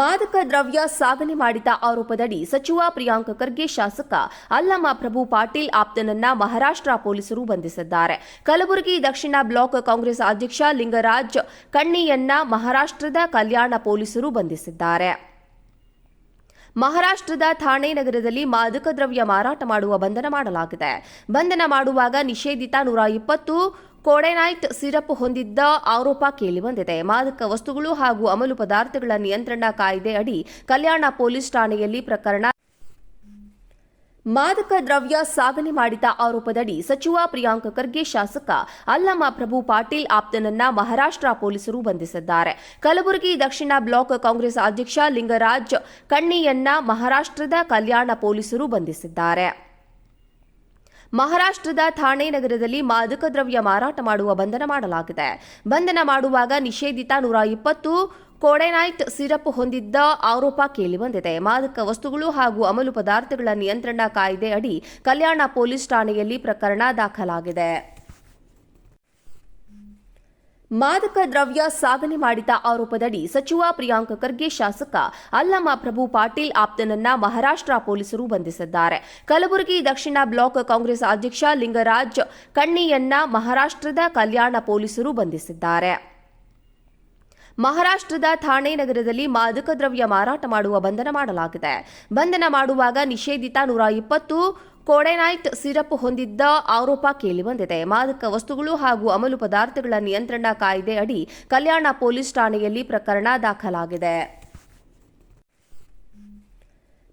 ಮಾದಕ ದ್ರವ್ಯ ಸಾಗಣೆ ಮಾಡಿದ ಆರೋಪದಡಿ ಸಚಿವ ಪ್ರಿಯಾಂಕ ಖರ್ಗೆ ಶಾಸಕ ಅಲ್ಲಮ ಪ್ರಭು ಪಾಟೀಲ್ ಆಪ್ತನನ್ನ ಮಹಾರಾಷ್ಟ್ರ ಪೊಲೀಸರು ಬಂಧಿಸಿದ್ದಾರೆ. ಕಲಬುರಗಿ ದಕ್ಷಿಣ ಬ್ಲಾಕ್ ಕಾಂಗ್ರೆಸ್ ಅಧ್ಯಕ್ಷ ಲಿಂಗರಾಜ್ ಕಣ್ಣಿಯನ್ನ ಮಹಾರಾಷ್ಟ್ರದ ಕಲ್ಯಾಣ ಪೊಲೀಸರು ಬಂಧಿಸಿದ್ದಾರೆ. ಮಹಾರಾಷ್ಟ್ರದ ಥಾಣೆ ನಗರದಲ್ಲಿ ಮಾದಕ ದ್ರವ್ಯ ಮಾರಾಟ ಮಾಡುವ ಬಂಧನ ಮಾಡಲಾಗಿದೆ. ಬಂಧನ ಮಾಡುವಾಗ ನಿಷೇಧಿತ ನೂರ ಇಪ್ಪತ್ತು ಕೋಡೆನೈಟ್ ಸಿರಪ್ ಹೊಂದಿದ್ದ ಆರೋಪ ಕೇಳಿಬಂದಿದೆ. ಮಾದಕ ವಸ್ತುಗಳು ಹಾಗೂ ಅಮಲು ಪದಾರ್ಥಗಳ ನಿಯಂತ್ರಣ ಕಾಯ್ದೆ ಅಡಿ ಕಲ್ಯಾಣ ಪೊಲೀಸ್ ಠಾಣೆಯಲ್ಲಿ ಪ್ರಕರಣ ಮಾದಕ ದ್ರವ್ಯ ಸಾಗಣೆ ಮಾಡಿದ ಆರೋಪದಡಿ ಸಚಿವ ಪ್ರಿಯಾಂಕ ಖರ್ಗೆ ಶಾಸಕ ಅಲ್ಲಮ ಪ್ರಭು ಪಾಟೀಲ್ ಆಪ್ತನನ್ನ ಮಹಾರಾಷ್ಟ್ರ ಪೊಲೀಸರು ಬಂಧಿಸಿದ್ದಾರೆ. ಕಲಬುರಗಿ ದಕ್ಷಿಣ ಬ್ಲಾಕ್ ಕಾಂಗ್ರೆಸ್ ಅಧ್ಯಕ್ಷ ಲಿಂಗರಾಜ್ ಕಣ್ಣಿಯನ್ನ ಮಹಾರಾಷ್ಟ್ರದ ಕಲ್ಯಾಣ ಪೊಲೀಸರು ಬಂಧಿಸಿದ್ದಾರೆ. ಮಹಾರಾಷ್ಟ್ರದ ಥಾಣೆ ನಗರದಲ್ಲಿ ಮಾದಕ ದ್ರವ್ಯ ಮಾರಾಟ ಮಾಡುವ ಬಂಧನ ಮಾಡಲಾಗಿದೆ. ಬಂಧನ ಮಾಡುವಾಗ ನಿಷೇಧಿತ ನೂರ ಇಪ್ಪತ್ತು ಕೋಡೆನೈಟ್ ಸಿರಪ್ ಹೊಂದಿದ್ದ ಆರೋಪ ಕೇಳಿಬಂದಿದೆ ಮಾದಕ ವಸ್ತುಗಳು ಹಾಗೂ ಅಮಲು ಪದಾರ್ಥಗಳ ನಿಯಂತ್ರಣ ಕಾಯ್ದೆ ಅಡಿ ಕಲ್ಯಾಣ ಪೊಲೀಸ್ ಠಾಣೆಯಲ್ಲಿ ಪ್ರಕರಣ ದಾಖಲಾಗಿದೆ. ಮಾದಕ ದ್ರವ್ಯ ಸಾಗಣೆ ಮಾಡಿದ ಆರೋಪದಡಿ ಸಚಿವ ಪ್ರಿಯಾಂಕ ಖರ್ಗೆ ಶಾಸಕ ಅಲ್ಲಮ ಪ್ರಭು ಪಾಟೀಲ್ ಆಪ್ತನನ್ನ ಮಹಾರಾಷ್ಟ್ರ ಪೊಲೀಸರು ಬಂಧಿಸಿದ್ದಾರೆ. ಕಲಬುರಗಿ ದಕ್ಷಿಣ ಬ್ಲಾಕ್ ಕಾಂಗ್ರೆಸ್ ಅಧ್ಯಕ್ಷ ಲಿಂಗರಾಜ್ ಕಣ್ಣಿಯನ್ನ ಮಹಾರಾಷ್ಟ್ರದ ಕಲ್ಯಾಣ ಪೊಲೀಸರು ಬಂಧಿಸಿದ್ದಾರೆ. ಮಹಾರಾಷ್ಟ್ರದ ಥಾಣೆ ನಗರದಲ್ಲಿ ಮಾದಕ ದ್ರವ್ಯ ಮಾರಾಟ ಮಾಡುವ ಬಂಧನ ಮಾಡಲಾಗಿದೆ. ಬಂಧನ ಮಾಡುವಾಗ ನಿಷೇಧಿತ ನೂರ ಇಪ್ಪತ್ತು ಕೋಡೆನೈಟ್ ಸಿರಪ್ ಹೊಂದಿದ್ದ ಆರೋಪ ಕೇಳಿಬಂದಿದೆ ಮಾದಕ ವಸ್ತುಗಳು ಹಾಗೂ ಅಮಲು ಪದಾರ್ಥಗಳ ನಿಯಂತ್ರಣ ಕಾಯ್ದೆ ಅಡಿ ಕಲ್ಯಾಣ ಪೊಲೀಸ್ ಠಾಣೆಯಲ್ಲಿ ಪ್ರಕರಣ ದಾಖಲಾಗಿದೆ.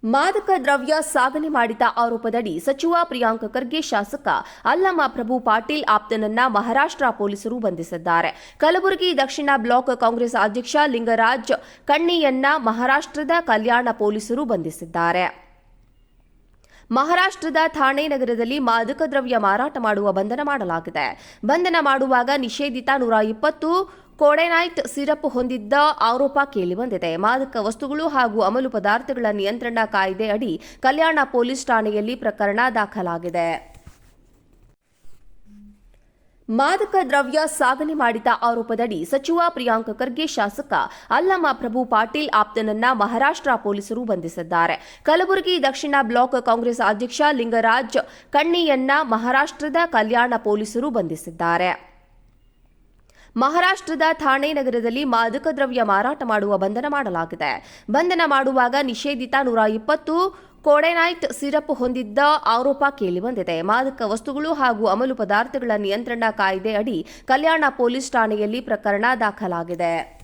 ಮಾದಕ ದ್ರವ್ಯ ಸಾಗಣೆ ಮಾಡಿದ ಆರೋಪದಡಿ ಸಚಿವ ಪ್ರಿಯಾಂಕ ಖರ್ಗೆ ಶಾಸಕ ಅಲ್ಲಮ ಪ್ರಭು ಪಾಟೀಲ್ ಆಪ್ತನನ್ನ ಮಹಾರಾಷ್ಟ್ರ ಪೊಲೀಸರು ಬಂಧಿಸಿದ್ದಾರೆ. ಕಲಬುರಗಿ ದಕ್ಷಿಣ ಬ್ಲಾಕ್ ಕಾಂಗ್ರೆಸ್ ಅಧ್ಯಕ್ಷ ಲಿಂಗರಾಜ್ ಕಣ್ಣಿಯನ್ನ ಮಹಾರಾಷ್ಟ್ರದ ಕಲ್ಯಾಣ ಪೊಲೀಸರು ಬಂಧಿಸಿದ್ದಾರೆ. ಮಹಾರಾಷ್ಟ್ರದ ಥಾಣೆ ನಗರದಲ್ಲಿ ಮಾದಕ ದ್ರವ್ಯ ಮಾರಾಟ ಮಾಡುವ ಬಂಧನ ಮಾಡಲಾಗಿದೆ. ಬಂಧನ ಮಾಡುವಾಗ ನಿಷೇಧಿತ ನೂರ ಇಪ್ಪತ್ತು ಕೋಡೆನೈಟ್ ಸಿರಪ್ ಹೊಂದಿದ್ದ ಆರೋಪ ಕೇಳಿಬಂದಿದೆ ಮಾದಕ ವಸ್ತುಗಳು ಹಾಗೂ ಅಮಲು ಪದಾರ್ಥಗಳ ನಿಯಂತ್ರಣ ಕಾಯ್ದೆ ಅಡಿ ಕಲ್ಯಾಣ ಪೊಲೀಸ್ ಠಾಣೆಯಲ್ಲಿ ಪ್ರಕರಣ ದಾಖಲಾಗಿದೆ. ಮಾದಕ ದ್ರವ್ಯ ಸಾಗಣೆ ಮಾಡಿದ ಆರೋಪದಡಿ ಸಚಿವ ಪ್ರಿಯಾಂಕ ಖರ್ಗೆ ಶಾಸಕ ಅಲ್ಲಮ ಪ್ರಭು ಪಾಟೀಲ್ ಆಪ್ತನನ್ನ ಮಹಾರಾಷ್ಟ್ರ ಪೊಲೀಸರು ಬಂಧಿಸಿದ್ದಾರೆ. ಕಲಬುರಗಿ ದಕ್ಷಿಣ ಬ್ಲಾಕ್ ಕಾಂಗ್ರೆಸ್ ಅಧ್ಯಕ್ಷ ಲಿಂಗರಾಜ್ ಕಣ್ಣಿಯನ್ನ ಮಹಾರಾಷ್ಟ್ರದ ಕಲ್ಯಾಣ ಪೊಲೀಸರು ಬಂಧಿಸಿದ್ದಾರೆ. ಮಹಾರಾಷ್ಟ್ರದ ಥಾಣೆ ನಗರದಲ್ಲಿ ಮಾದಕ ದ್ರವ್ಯ ಮಾರಾಟ ಮಾಡುವ ಬಂಧನ ಮಾಡಲಾಗಿದೆ. ಬಂಧನ ಮಾಡುವಾಗ ನಿಷೇಧಿತ ನೂರ ಇಪ್ಪತ್ತು ಕೋಡೆನೈಟ್ ಸಿರಪ್ ಹೊಂದಿದ್ದ ಆರೋಪ ಕೇಳಿಬಂದಿದೆ ಮಾದಕ ವಸ್ತುಗಳು ಹಾಗೂ ಅಮಲು ಪದಾರ್ಥಗಳ ನಿಯಂತ್ರಣ ಕಾಯ್ದೆ ಅಡಿ ಕಲ್ಯಾಣ ಪೊಲೀಸ್ ಠಾಣೆಯಲ್ಲಿ ಪ್ರಕರಣ ದಾಖಲಾಗಿದೆ.